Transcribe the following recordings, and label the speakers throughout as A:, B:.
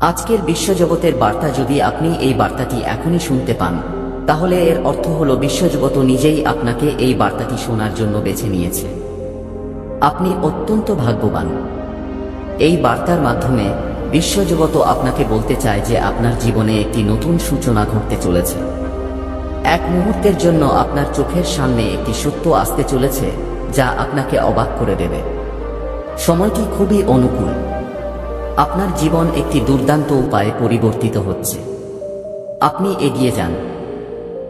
A: আজকের বিশ্বজগতের বার্তা যদি আপনি এই বার্তাটি এখনই শুনতে পান, তাহলে এর অর্থ হল বিশ্বজগত নিজেই আপনাকে এই বার্তাটি শোনার জন্য বেছে নিয়েছে। আপনি অত্যন্ত ভাগ্যবান। এই বার্তার মাধ্যমে বিশ্বজগত আপনাকে বলতে চায় যে আপনার জীবনে একটি নতুন সূচনা ঘটতে চলেছে। এক মুহূর্তের জন্য আপনার চোখের সামনে একটি সত্য আসতে চলেছে, যা আপনাকে অবাক করে দেবে। সময়টি খুবই অনুকূল। আপনার জীবন একটি দুর্দান্ত উপায়ে পরিবর্তিত হচ্ছে। আপনি এগিয়ে যান।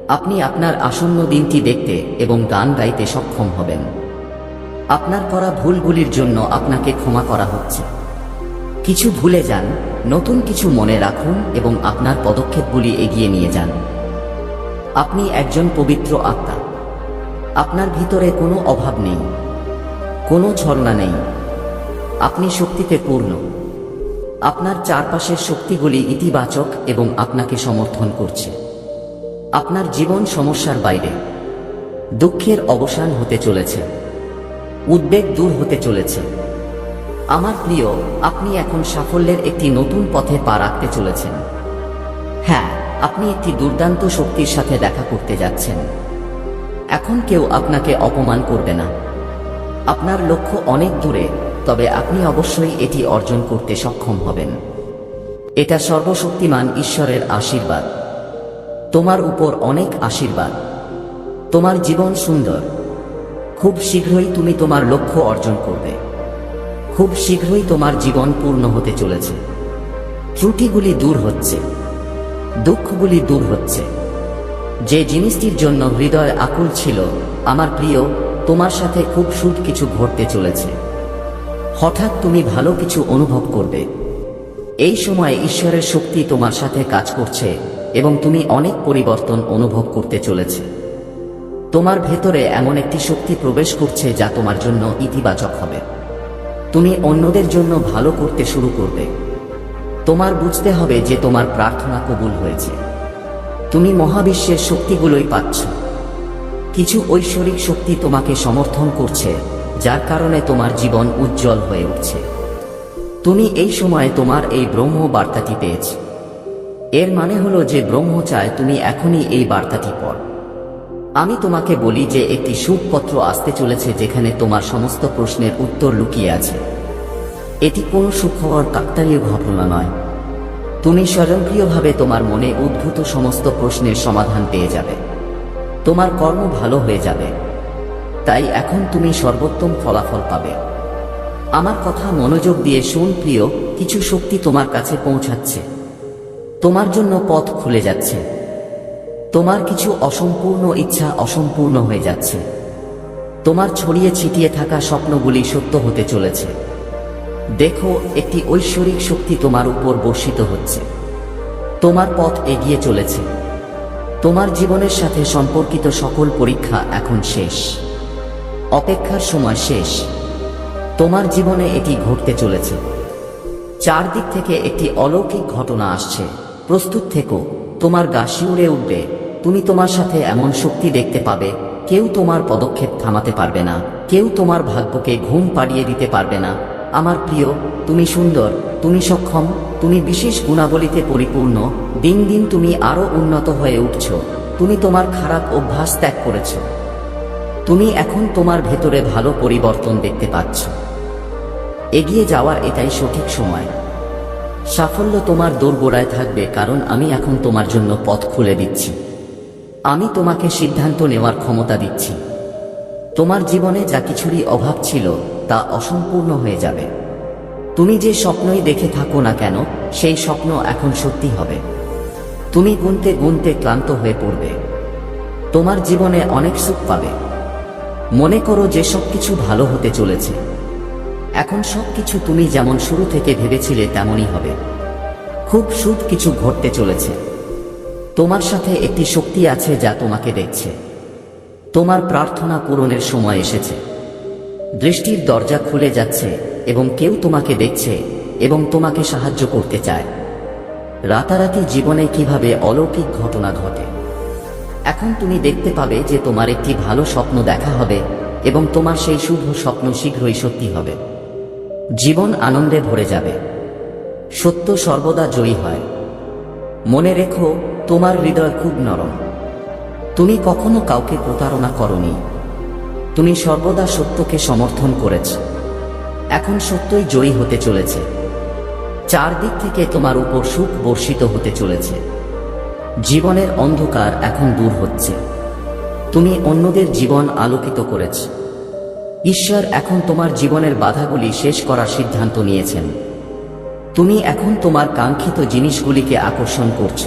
A: আপনি আপনার আসন্ন দিনটি দেখতে এবং গান গাইতে সক্ষম হবেন। আপনার করা ভুলগুলির জন্য আপনাকে ক্ষমা করা হচ্ছে। কিছু ভুলে যান, নতুন কিছু মনে রাখুন এবং আপনার পদক্ষেপগুলি এগিয়ে নিয়ে যান। আপনি একজন পবিত্র আত্মা। আপনার ভিতরে কোনো অভাব নেই। কোনো ছলনা নেই। আপনি শক্তিতে পূর্ণ। আপনার চারপাশের শক্তিগুলি ইতিবাচক এবং আপনাকে সমর্থন করছে। আপনার জীবন সমস্যার বাইরে। দুঃখের অবসান হতে চলেছে। উদ্বেগ দূর হতে চলেছে। আমার প্রিয়, আপনি এখন সাফল্যের একটি নতুন পথে পা রাখতে চলেছেন। হ্যাঁ আপনি একটি দুর্দান্ত শক্তির সাথে দেখা করতে যাচ্ছেন। এখন কেউ আপনাকে অপমান করবে না। আপনার লক্ষ্য অনেক দূরে। তবে আপনি অবশ্যই এটি অর্জন করতে সক্ষম হবেন। এটা সর্বশক্তিমান ঈশ্বরের আশীর্বাদ। তোমার উপর অনেক আশীর্বাদ। তোমার জীবন সুন্দর। খুব শীঘ্রই তুমি তোমার লক্ষ্য অর্জন করবে। খুব শীঘ্রই তোমার জীবন পূর্ণ হতে চলেছে। ত্রুটিগুলি দূর হচ্ছে। দুঃখগুলি দূর হচ্ছে। যে জিনিসটির জন্য হৃদয় আকুল ছিল, আমার প্রিয়, তোমার সাথে খুব সুদ কিছু ঘটতে চলেছে। হঠাৎ তুমি ভালো কিছু অনুভব করবে। এই সময় ঈশ্বরের শক্তি তোমার সাথে কাজ করছে এবং তুমি অনেক পরিবর্তন অনুভব করতে চলেছে। তোমার ভেতরে এমন একটি শক্তি প্রবেশ করছে যা তোমার জন্য ইতিবাচক হবে। তুমি অন্যদের জন্য ভালো করতে শুরু করবে। তোমার বুঝতে হবে যে তোমার প্রার্থনা কবুল হয়েছে। তুমি মহাবিশ্বের শক্তিগুলোই পাচ্ছ। কিছু ঐশ্বরিক শক্তি তোমাকে সমর্থন করছে। যার কারণে তোমার জীবন উজ্জ্বল হয়ে উঠছে। তুমি এই সময়ে তোমার এই ব্রহ্ম বার্তাটি পেয়েছ। এর মানে হলো যে ব্রহ্ম চায় তুমি এখনই এই বার্তাটি পড়। আমি তোমাকে বলি যে একটি সুখপত্র আসতে চলেছে যেখানে তোমার সমস্ত প্রশ্নের উত্তর লুকিয়ে আছে। এটি কোনো সুখবর কাকতালীয় ঘটনা নয়। তুমি স্বয়ংক্রিয়ভাবে তোমার মনে উদ্ভূত সমস্ত প্রশ্নের সমাধান পেয়ে যাবে। তোমার কর্ম ভালো হয়ে যাবে। তাই এখন তুমি সর্বোত্তম ফলাফল পাবে। আমার কথা মনোযোগ দিয়ে শুন প্রিয়, কিছু শক্তি তোমার কাছে পৌঁছাচ্ছে। তোমার জন্য পথ খুলে যাচ্ছে। তোমার কিছু অসম্পূর্ণ ইচ্ছা অসম্পূর্ণ হয়ে যাচ্ছে। তোমার ছড়িয়ে ছিটিয়ে থাকা স্বপ্নগুলি সত্য হতে চলেছে। দেখো, একটি ঐশ্বরিক শক্তি তোমার উপর বর্ষিত হচ্ছে। তোমার পথ এগিয়ে চলেছে। তোমার জীবনের সাথে সম্পর্কিত সকল পরীক্ষা এখন শেষ। অপেক্ষার সময় শেষ। তোমার জীবনে এটি ঘটতে চলেছে। চারদিক থেকে একটি অলৌকিক ঘটনা আসছে। প্রস্তুত থেকো, তোমার গা শিউরে উঠবে। তুমি তোমার সাথে এমন শক্তি দেখতে পাবে, কেউ তোমার পদক্ষেপ থামাতে পারবে না, কেউ তোমার ভাগ্যকে ঘুম পাড়িয়ে দিতে পারবে না। আমার প্রিয়, তুমি সুন্দর, তুমি সক্ষম, তুমি বিশেষ গুণাবলীতে পরিপূর্ণ, দিন দিন তুমি আরও উন্নত হয়ে উঠছ। তুমি তোমার খারাপ অভ্যাস ত্যাগ করেছ। তুমি এখন তোমার ভেতরে ভালো পরিবর্তন দেখতে পাচ্ছ। এগিয়ে যাওয়ার এটাই সঠিক সময়। সাফল্য তোমার দোরগোড়ায় থাকবে কারণ আমি এখন তোমার জন্য পথ খুলে দিচ্ছি। আমি তোমাকে সিদ্ধান্ত নেওয়ার ক্ষমতা দিচ্ছি। তোমার জীবনে যা কিছুরই অভাব ছিল তা অসম্পূর্ণ হয়ে যাবে। তুমি যে স্বপ্নই দেখে থাকো না কেন, সেই স্বপ্ন এখন সত্যি হবে। তুমি গুনতে গুনতে ক্লান্ত হয়ে পড়বে। তোমার জীবনে অনেক সুখ পাবে। মনে করো যে সব কিছু ভালো হতে চলেছে। এখন সব কিছু তুমি যেমন শুরু থেকে ভেবেছিলে তেমনই হবে। খুব সুদ কিছু ঘটতে চলেছে। তোমার সাথে একটি শক্তি আছে যা তোমাকে দেখছে। তোমার প্রার্থনা পূরণের সময় এসেছে। দৃষ্টির দরজা খুলে যাচ্ছে এবং কেউ তোমাকে দেখছে এবং তোমাকে সাহায্য করতে চায়। রাতারাতি জীবনে কীভাবে অলৌকিক ঘটনা ঘটে? এখন তুমি দেখতে পাবে যে তোমার একটি ভালো স্বপ্ন দেখা হবে এবং তোমার সেই শুভ স্বপ্ন শীঘ্রই সত্যি হবে। জীবন আনন্দে ভরে যাবে। সত্য সর্বদা জয়ী হয়। মনে রেখো, তোমার হৃদয় খুব নরম। তুমি কখনো কাউকে প্রতারণা করনি। তুমি সর্বদা সত্যকে সমর্থন করেছ। এখন সত্যই জয়ী হতে চলেছে। চারদিক থেকে তোমার উপর সুখ বর্ষিত হতে চলেছে। জীবনের অন্ধকার এখন দূর হচ্ছে। তুমি অন্যদের জীবন আলোকিত করেছ। ঈশ্বর এখন তোমার জীবনের বাধাগুলি শেষ করার সিদ্ধান্ত নিয়েছেন। তুমি এখন তোমার কাঙ্ক্ষিত জিনিসগুলিকে আকর্ষণ করছ।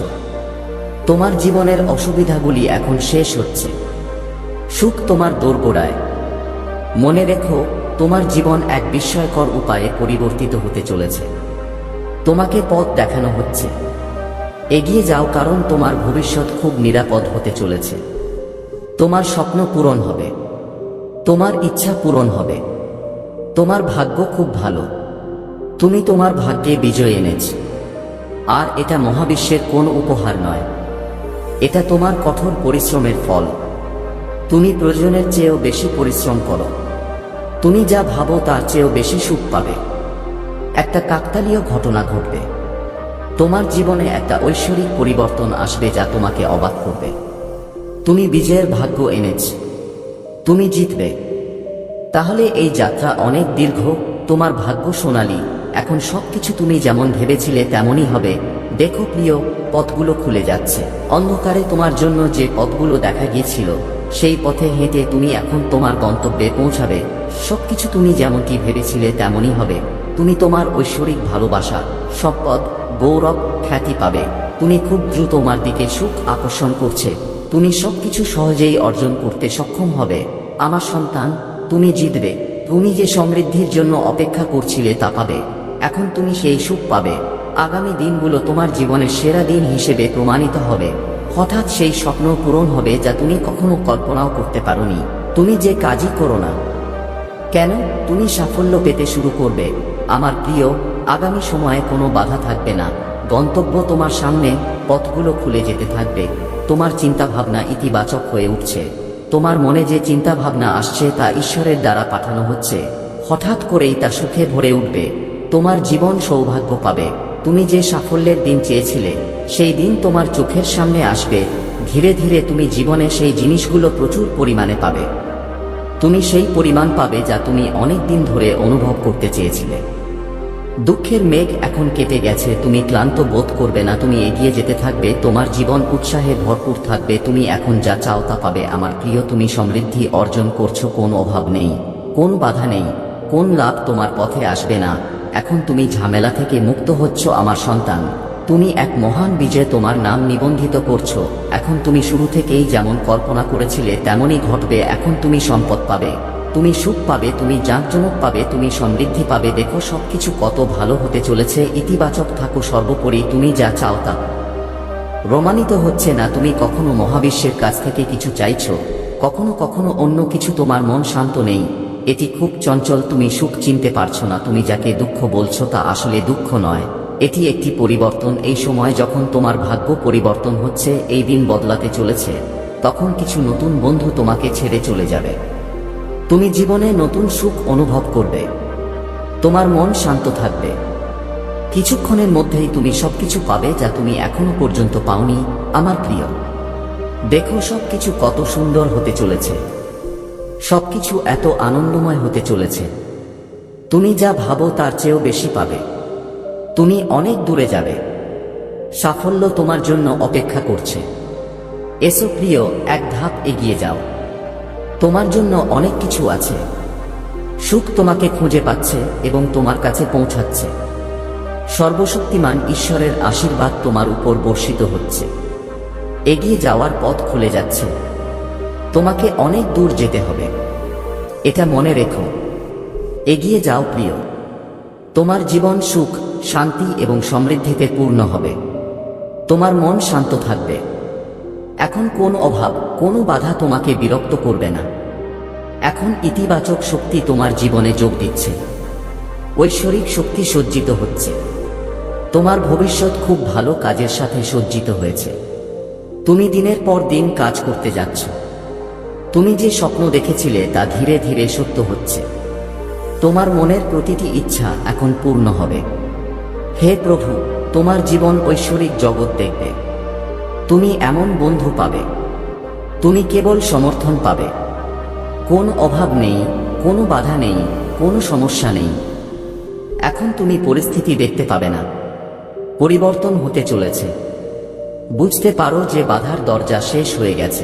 A: তোমার জীবনের অসুবিধাগুলি এখন শেষ হচ্ছে। সুখ তোমার দোরগোড়ায়। মনে রেখো, তোমার জীবন এক বিস্ময়কর উপায়ে পরিবর্তিত হতে চলেছে। তোমাকে পথ দেখানো হচ্ছে। এগিয়ে যাও কারণ তোমার ভবিষ্যৎ খুব নিরাপদ হতে চলেছে। তোমার স্বপ্ন পূরণ হবে। তোমার ইচ্ছা পূরণ হবে। তোমার ভাগ্য খুব ভালো। তুমি তোমার ভাগ্যে বিজয় এনেছ। আর এটা মহাবিশ্বের কোন উপহার নয়। এটা তোমার কঠোর পরিশ্রমের ফল। তুমি প্রয়োজনের চেয়েও বেশি পরিশ্রম করো। তুমি যা ভাবো তার চেয়েও বেশি সুখ পাবে। একটা কাকতালীয় ঘটনা ঘটবে। তোমার জীবনে একটা ঐশ্বরিক পরিবর্তন আসবে যা তোমাকে অবাক করবে। তুমি বিজয়ের ভাগ্য এনেছ। তুমি জিতবে। তাহলে এই যাত্রা অনেক দীর্ঘ, তোমার ভাগ্য সোনালী। এখন সবকিছু তুমি যেমন ভেবেছিলে তেমনই হবে। দেখো প্রিয়, পথগুলো খুলে যাচ্ছে। অন্ধকারে তোমার জন্য যে পথগুলো দেখা গিয়েছিল, সেই পথে হেঁটে তুমি এখন তোমার গন্তব্যে পৌঁছাবে। সবকিছু তুমি যেমনটি ভেবেছিলে তেমনই হবে। তুমি তোমার ঐশ্বরিক ভালোবাসা সম্পদ গৌরব খ্যাতি পাবে। তুমি খুব দ্রুত তোমার দিকে সুখ আকর্ষণ করছে। তুমি সবকিছু সহজেই অর্জন করতে সক্ষম হবে। আমার সন্তান, তুমি জিতবে। তুমি যে সমৃদ্ধির জন্য অপেক্ষা করছিলে তা পাবে। এখন তুমি সেই সুখ পাবে। আগামী দিনগুলো তোমার জীবনের সেরা দিন হিসেবে প্রমাণিত হবে। হঠাৎ সেই স্বপ্ন পূরণ হবে যা তুমি কখনো কল্পনাও করতে পারোনি। তুমি যে কাজই করো না। কেন? তুমি সাফল্য পেতে শুরু করবে। আমার প্রিয় আগামী সময়ে কোনো বাধা থাকবে না। গন্তব্য তোমার সামনে, পথগুলো খুলে যেতে থাকবে। তোমার চিন্তাভাবনা ইতিবাচক হয়ে উঠছে। তোমার মনে যে চিন্তাভাবনা আসছে তা ঈশ্বরের দ্বারা পাঠানো হচ্ছে। হঠাৎ করেই তা সুখে ভরে উঠবে। তোমার জীবন সৌভাগ্য পাবে। তুমি যে সাফল্যের দিন চেয়েছিলে, সেই দিন তোমার চোখের সামনে আসবে। ধীরে ধীরে তুমি জীবনে সেই জিনিসগুলো প্রচুর পরিমাণে পাবে। তুমি সেই পরিমাণ পাবে যা তুমি অনেক দিন ধরে অনুভব করতে চেয়েছিলে। দুঃখের মেঘ এখন কেটে গেছে, তুমি ক্লান্ত বোধ করবে না, তুমি এগিয়ে যেতে থাকবে, তোমার জীবন উৎসাহে ভরপুর থাকবে, তুমি এখন যা চাও তা পাবে, আমার প্রিয়, তুমি সমৃদ্ধি অর্জন করছ, কোন অভাব নেই, কোন বাধা নেই, কোন লাভ তোমার পথে আসবে না, এখন তুমি ঝামেলা থেকে মুক্ত হচ্ছ, আমার সন্তান, তুমি এক মহান বিজয় তোমার নাম নিবন্ধিত করছ, এখন তুমি শুরু থেকেই যেমন কল্পনা করেছিলে, তেমনই ঘটবে, এখন তুমি সম্পদ পাবে। তুমি সুখ পাবে, তুমি জাঁকজমক পাবে, তুমি সমৃদ্ধি পাবে। দেখো, সবকিছু কত ভালো হতে চলেছে। ইতিবাচক থাকো সর্বোপরি, তুমি যা চাও তা। প্রমাণিত হচ্ছে না, তুমি কখনো মহাবিশ্বের কাছ থেকে কিছু চাইছো। কখনো কখনো অন্য কিছু তোমার মন শান্ত নেই। এটি খুব চঞ্চল, তুমি সুখ চিনতে পারছ না। তুমি যাকে দুঃখ বলছো তা আসলে দুঃখ নয়। এটি একটি পরিবর্তন। এই সময় যখন তোমার ভাগ্য পরিবর্তন হচ্ছে, এই দিন বদলাতে চলেছে। তখন কিছু নতুন বন্ধু তোমাকে ছেড়ে চলে যাবে। তুমি জীবনে নতুন সুখ অনুভব করবে। তোমার মন শান্ত থাকবে। কিছুক্ষণের মধ্যেই তুমি সবকিছু পাবে যা তুমি এখনও পর্যন্ত পাওনি, আমার প্রিয়। দেখো সবকিছু কত সুন্দর হতে চলেছে। সবকিছু এত আনন্দময় হতে চলেছে। তুমি যা ভাবো তার চেয়েও বেশি পাবে। তুমি অনেক দূরে যাবে। সাফল্য তোমার জন্য অপেক্ষা করছে। এসো প্রিয়, এক ধাপ এগিয়ে যাও। তোমার জন্য অনেক কিছু আছে। সুখ তোমাকে খুঁজে পাচ্ছে এবং তোমার কাছে পৌঁছাচ্ছে। সর্বশক্তিমান ঈশ্বরের আশীর্বাদ তোমার উপর বর্ষিত হচ্ছে। এগিয়ে যাওয়ার পথ খুলে যাচ্ছে। তোমাকে অনেক দূর যেতে হবে। এটা মনে রেখো। এগিয়ে যাও প্রিয়। তোমার জীবন সুখ, শান্তি এবং সমৃদ্ধিতে পূর্ণ হবে। তোমার মন শান্ত থাকবে। এখন কোন অভাব, কোনো বাধা তোমাকে বিরক্ত করবে না। এখন ইতিবাচক শক্তি তোমার জীবনে যোগ দিচ্ছে। ঐশ্বরিক শক্তি সজ্জিত হচ্ছে। তোমার ভবিষ্যৎ খুব ভালো কাজের সাথে সজ্জিত হয়েছে। তুমি দিনের পর দিন কাজ করতে যাচ্ছ। তুমি যে স্বপ্ন দেখেছিলে তা ধীরে ধীরে সত্য হচ্ছে। তোমার মনের প্রতিটি ইচ্ছা এখন পূর্ণ হবে। হে প্রভু, তোমার জীবন ঐশ্বরিক জগৎ দেখবে। তুমি এমন বন্ধু পাবে। তুমি কেবল সমর্থন পাবে। কোন অভাব নেই, কোনো বাধা নেই, কোনো সমস্যা নেই। এখন তুমি পরিস্থিতি দেখতে পাবে না। পরিবর্তন হতে চলেছে। বুঝতে পারো যে বাধার দরজা শেষ হয়ে গেছে।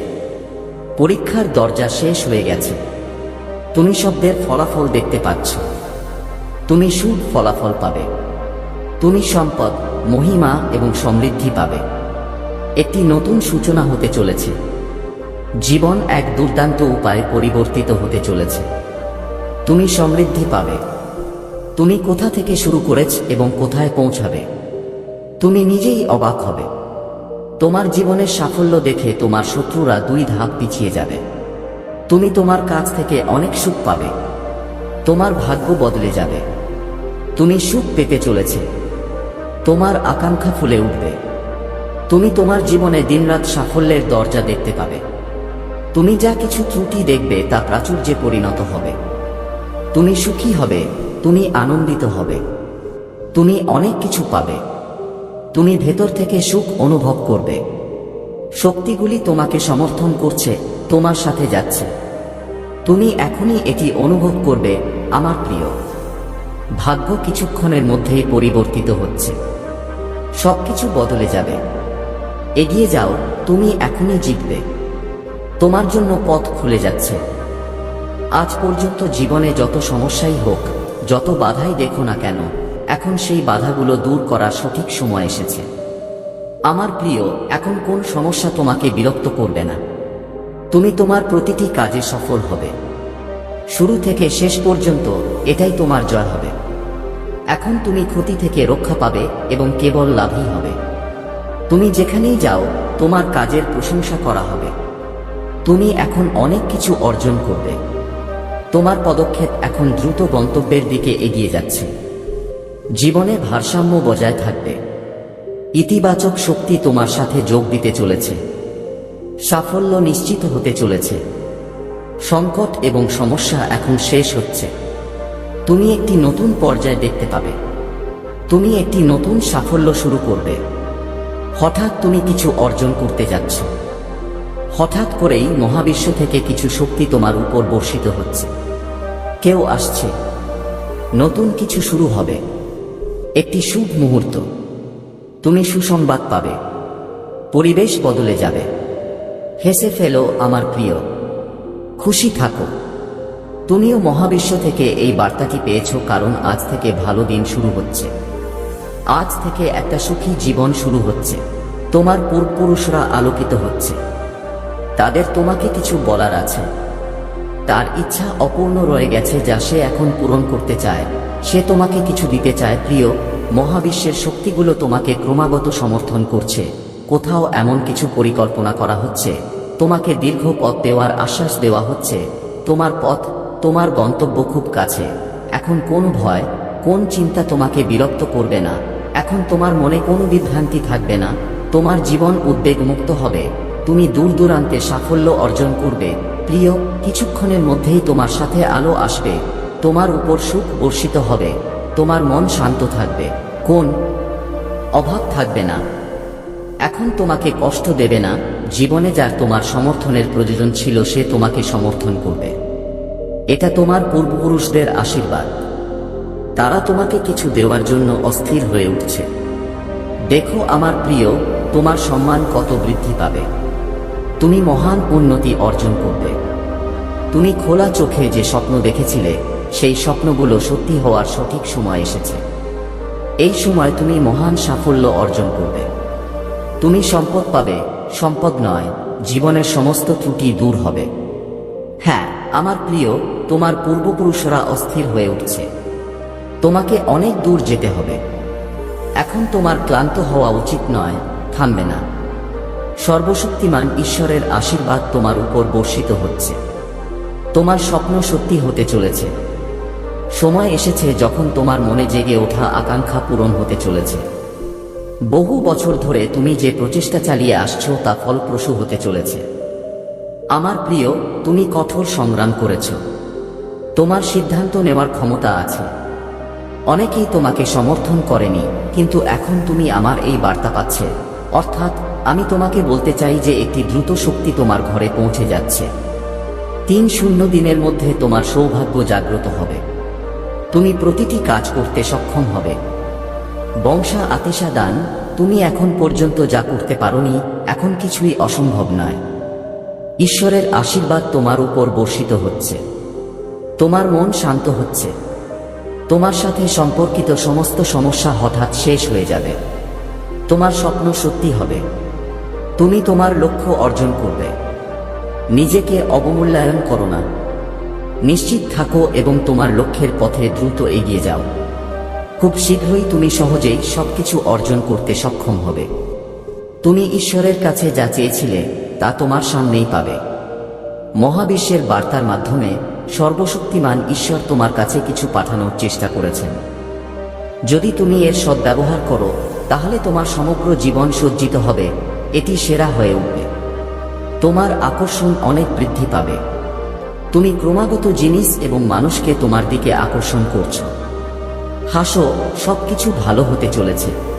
A: পরীক্ষার দরজা শেষ হয়ে গেছে। তুমি শব্দের ফলাফল দেখতে পাচ্ছ। তুমি সুদ ফলাফল পাবে। তুমি সম্পদ, মহিমা এবং সমৃদ্ধি পাবে। একটি নতুন সূচনা হতে চলেছে। জীবন এক দুর্দান্ত উপায়ে পরিবর্তিত হতে চলেছে। তুমি সমৃদ্ধি পাবে। তুমি কোথা থেকে শুরু করেছ এবং কোথায় পৌঁছাবে? তুমি নিজেই অবাক হবে। তোমার জীবনের সাফল্য দেখে তোমার শত্রুরা দুই ধাপ পিছিয়ে যাবে। তুমি তোমার কাছ থেকে অনেক সুখ পাবে। তোমার ভাগ্য বদলে যাবে। তুমি সুখ পেতে চলেছে। তোমার আকাঙ্ক্ষা ফুলে উঠবে। তুমি তোমার জীবনে দিনরাত সাফল্যের দরজা দেখতে পাবে। তুমি যা কিছু ত্রুটি দেখবে, তা প্রাচুর্যে পরিণত হবে। তুমি সুখী হবে, তুমি আনন্দিত হবে। তুমি অনেক কিছু পাবে। তুমি ভেতর থেকে সুখ অনুভব করবে। শক্তিগুলি তোমাকে সমর্থন করছে, তোমার সাথে যাচ্ছে। তুমি এখনই এটি অনুভব করবে, আমার প্রিয়। ভাগ্য কিছুক্ষণের মধ্যেই পরিবর্তিত হচ্ছে। সবকিছু বদলে যাবে। এগিয়ে যাও, তুমি এখনই জিতবে। তোমার জন্য পথ খুলে যাচ্ছে। আজ পর্যন্ত জীবনে যত সমস্যাই হোক, যত বাধাই দেখো না কেন, এখন সেই বাধাগুলো দূর করার সঠিক সময় এসেছে। আমার প্রিয়, এখন কোন সমস্যা তোমাকে বিরক্ত করবে না। তুমি তোমার প্রতিটি কাজে সফল হবে। শুরু থেকে শেষ পর্যন্ত এটাই তোমার জয় হবে। এখন তুমি ক্ষতি থেকে রক্ষা পাবে এবং কেবল লাভই হবে। তুমি যেখানেই যাও, তোমার কাজের প্রশংসা করা হবে। তুমি এখন অনেক কিছু অর্জন করবে। তোমার পদক্ষেপ এখন দ্রুত গন্তব্যের দিকে এগিয়ে যাচ্ছে। জীবনে ভারসাম্য বজায় থাকবে। ইতিবাচক শক্তি তোমার সাথে যোগ দিতে চলেছে। সাফল্য নিশ্চিত হতে চলেছে। সংকট এবং সমস্যা এখন শেষ হচ্ছে। তুমি একটি নতুন পর্যায় দেখতে পাবে। তুমি একটি নতুন সাফল্য শুরু করবে। হঠাৎ তুমি কিছু অর্জন করতে যাচ্ছ। হঠাৎ করেই মহাবিশ্ব থেকে কিছু শক্তি তোমার উপর বর্ষিত হচ্ছে। কেউ আসছে। নতুন কিছু শুরু হবে। একটি শুভ মুহূর্ত। তুমি সুসংবাদ পাবে। পরিবেশ বদলে যাবে। হেসে ফেলো, আমার প্রিয়। খুশি থাকো। তুমিও মহাবিশ্ব থেকে এই বার্তাটি পেয়েছ, কারণ আজ থেকে ভালো দিন শুরু হচ্ছে। আজ থেকে একটা সুখী জীবন শুরু হচ্ছে। তোমার পূর্বপুরুষরা আলোকিত হচ্ছে। তাদের তোমাকে কিছু বলার আছে। তার ইচ্ছা অপূর্ণ রয়ে গেছে যা সে এখন পূরণ করতে চায়। সে তোমাকে কিছু দিতে চায়, প্রিয়। মহাবিশ্বের শক্তিগুলো তোমাকে ক্রমাগত সমর্থন করছে। কোথাও এমন কিছু পরিকল্পনা করা হচ্ছে। তোমাকে দীর্ঘ পথ দেওয়ার আশ্বাস দেওয়া হচ্ছে। তোমার পথ, তোমার গন্তব্য খুব কাছে। এখন কোন ভয়, কোন চিন্তা তোমাকে বিরক্ত করবে না। এখন তোমার মনে কোনো বিভ্রান্তি থাকবে না, তোমার জীবন উদ্বেগমুক্ত হবে। তুমি দূর দূরান্তে সাফল্য অর্জন করবে। প্রিয়, কিছুক্ষণের মধ্যেই তোমার সাথে আলো আসবে। তোমার উপর সুখ বর্ষিত হবে। তোমার মন শান্ত থাকবে। কোন? অভাব থাকবে না। এখন তোমাকে কষ্ট দেবে না। জীবনে যার তোমার সমর্থনের প্রয়োজন ছিল, সে তোমাকে সমর্থন করবে। এটা তোমার পূর্বপুরুষদের আশীর্বাদ। তারা তোমাকে কিছু দেওয়ার জন্য অস্থির হয়ে উঠছে। দেখো আমার প্রিয়, তোমার সম্মান কত বৃদ্ধি পাবে। তুমি মহান উন্নতি অর্জন করবে। তুমি খোলা চোখে যে স্বপ্ন দেখেছিলে, সেই স্বপ্নগুলো সত্যি হওয়ার সঠিক সময় এসেছে। এই সময় তুমি মহান সাফল্য অর্জন করবে। তুমি সম্পদ পাবে, সম্পদ নয়, জীবনের সমস্ত ত্রুটি দূর হবে। হ্যাঁ আমার প্রিয়, তোমার পূর্বপুরুষরা অস্থির হয়ে উঠছে। তোমাকে অনেক দূর যেতে হবে। এখন তোমার ক্লান্ত হওয়া উচিত নয়, থামবে না। সর্বশক্তিমান ঈশ্বরের আশীর্বাদ তোমার উপর বর্ষিত হচ্ছে। তোমার স্বপ্ন সত্যি হতে চলেছে। সময় এসেছে যখন তোমার মনে জেগে ওঠা আকাঙ্ক্ষা পূরণ হতে চলেছে। বহু বছর ধরে তুমি যে প্রচেষ্টা চালিয়ে আসছো তা ফলপ্রসূ হতে চলেছে। আমার প্রিয়, তুমি কঠোর সংগ্রাম করেছ। তোমার সিদ্ধান্ত নেওয়ার ক্ষমতা আছে। অনেকেই তোমাকে সমর্থন করেনি, কিন্তু এখন তুমি আমার এই বার্তা পাচ্ছে। অর্থাৎ, আমি তোমাকে বলতে চাই যে একটি দ্রুত শক্তি তোমার ঘরে পৌঁছে যাচ্ছে। তিন শূন্য দিনের মধ্যে তোমার সৌভাগ্য জাগ্রত হবে। তুমি প্রতিটি কাজ করতে সক্ষম হবে। বংশা আতেশা দান, তুমি এখন পর্যন্ত যা করতে পারোনি, এখন কিছুই অসম্ভব নয়। ঈশ্বরের আশীর্বাদ তোমার উপর বর্ষিত হচ্ছে। তোমার মন শান্ত হচ্ছে। তোমার সাথে সম্পর্কিত সমস্ত সমস্যা হঠাৎ শেষ হয়ে যাবে। তোমার স্বপ্ন সত্যি হবে। তুমি তোমার লক্ষ্য অর্জন করবে। নিজেকে অবমূল্যায়ন করো না। নিশ্চিত থাকো এবং তোমার লক্ষ্যের পথে দ্রুত এগিয়ে যাও। খুব শীঘ্রই তুমি সহজেই সবকিছু অর্জন করতে সক্ষম হবে। তুমি ঈশ্বরের কাছে যা চেয়েছিলে তা তোমার সামনেই পাবে। মহাবিশ্বের বার্তার মাধ্যমে সর্বশক্তিমান ঈশ্বর তোমার কাছে কিছু পাঠানোর চেষ্টা করেছেন। যদি তুমি এর সদ্ব্যবহার করো, তাহলে তোমার সমগ্র জীবন সজ্জিত হবে, এটি সেরা হয়ে উঠবে। তোমার আকর্ষণ অনেক বৃদ্ধি পাবে। তুমি ক্রমাগত জিনিস এবং মানুষকে তোমার দিকে আকর্ষণ করছ। হাসো, সবকিছু ভালো হতে চলেছে।